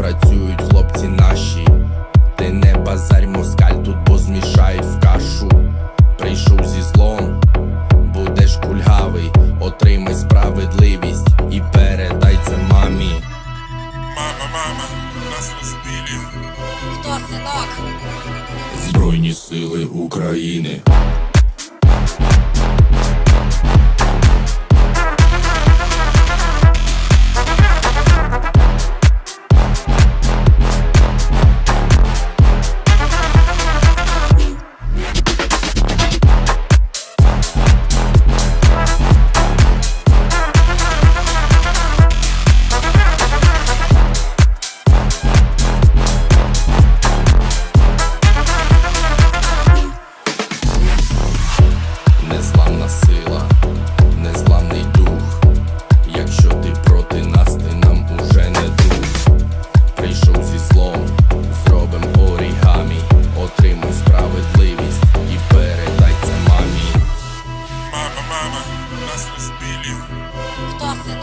працюють хлопці наші. Ти не базарь москаль, тут бо змішають в кашу. Прийшов зі злом, будеш кульгавий, отримай справедливість і передай це мамі. Мама, мама, нас розбили. Хто синок? Збройні сили України.